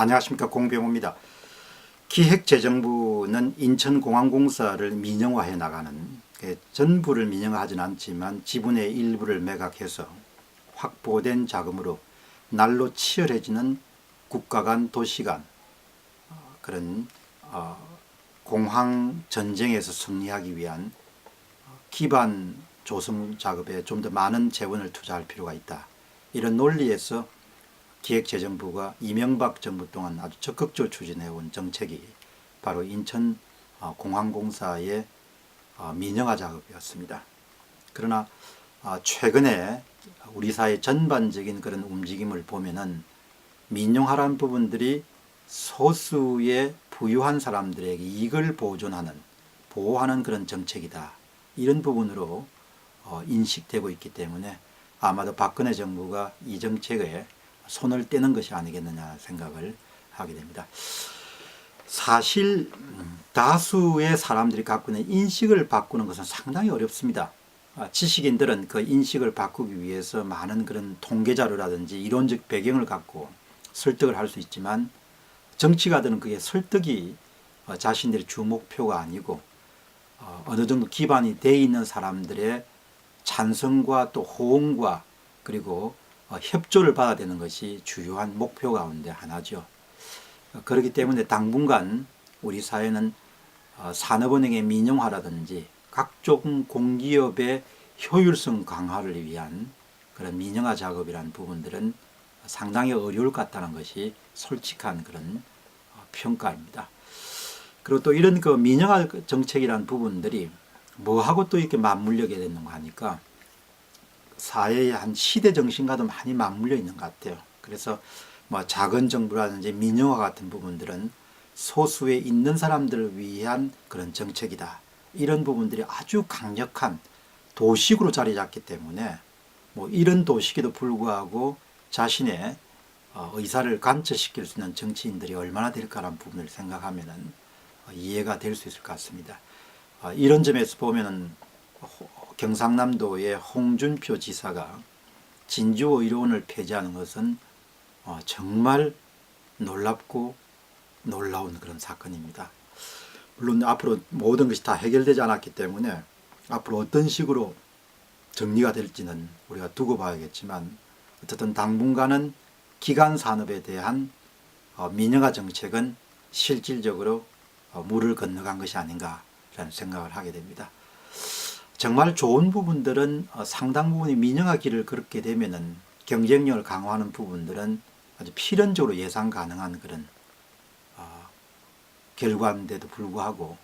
안녕하십니까 공병호입니다. 기획재정부는 인천공항공사를 민영화해 나가는 그 전부를 민영화하진 않지만 지분의 일부를 매각해서 확보된 자금으로 날로 치열해지는 국가 간 도시 간 어, 그런 어, 공항 전쟁에서 승리하기 위한 기반 조성 작업에 좀 더 많은 재원을 투자할 필요가 있다. 이런 논리에서 기획재정부가 이명박 정부 동안 아주 적극적으로 추진해온 정책이 바로 인천 어, 공항공사의 어, 민영화 작업이었습니다. 그러나 어, 최근에 우리 사회 전반적인 그런 움직임을 보면은 민영화라는 부분들이 소수의 부유한 사람들에게 이익을 보존하는 보호하는 그런 정책이다. 이런 부분으로 어, 인식되고 있기 때문에 아마도 박근혜 정부가 이 정책에 손을 떼는 것이 아니겠느냐 생각을 하게 됩니다. 사실 음, 다수의 사람들이 갖고 있는 인식을 바꾸는 것은 상당히 어렵습니다. 아, 지식인들은 그 인식을 바꾸기 위해서 많은 그런 통계 자료라든지 이론적 배경을 갖고 설득을 할 수 있지만 정치가들은 그게 설득이 어, 자신들의 주 목표가 아니고 어, 어느 정도 기반이 돼 있는 사람들의 찬성과 또 호응과 그리고 어, 협조를 받아야 되는 것이 주요한 목표 가운데 하나죠. 어, 그렇기 때문에 당분간 우리 사회는 어, 산업은행의 민영화라든지 각종 공기업의 효율성 강화를 위한 그런 민영화 작업이라는 부분들은 상당히 어려울 것 같다는 것이 솔직한 그런 어, 평가입니다. 그리고 또 이런 그 민영화 정책이라는 부분들이 뭐하고 또 이렇게 맞물려게 되는가 하니까 사회의 한 시대 정신과도 많이 맞물려 있는 것 같아요. 그래서 뭐 작은 정부라든지 민영화 같은 부분들은 소수에 있는 사람들을 위한 그런 정책이다. 이런 부분들이 아주 강력한 도식으로 자리 잡기 때문에 뭐 이런 도식에도 불구하고 자신의 어, 의사를 관철시킬 수 있는 정치인들이 얼마나 될까라는 부분을 생각하면은 어, 이해가 될 수 있을 것 같습니다. 어, 이런 점에서 보면은 호- 경상남도의 홍준표 지사가 진주의료원을 폐지하는 것은 어, 정말 놀랍고 놀라운 그런 사건입니다. 물론 앞으로 모든 것이 다 해결되지 않았기 때문에 앞으로 어떤 식으로 정리가 될지는 우리가 두고 봐야겠지만 어쨌든 당분간은 기간 산업에 대한 어, 민영화 정책은 실질적으로 어, 물을 건너간 것이 아닌가라는 생각을 하게 됩니다. 정말 좋은 부분들은 어, 상당 부분이 민영화 길을 걷게 되면은 경쟁력을 강화하는 부분들은 아주 필연적으로 예상 가능한 그런 어, 결과인데도 불구하고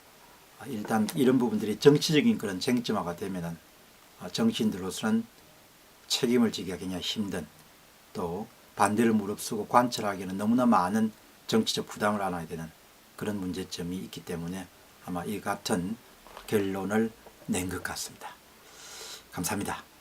어, 일단 이런 부분들이 정치적인 그런 쟁점화가 되면은 어, 정치인들로서는 책임을 지기가 굉장히 힘든 또 반대를 무릅쓰고 관철하기에는 너무나 많은 정치적 부담을 안아야 되는 그런 문제점이 있기 때문에 아마 이 같은 결론을 낸 것 같습니다. 감사합니다.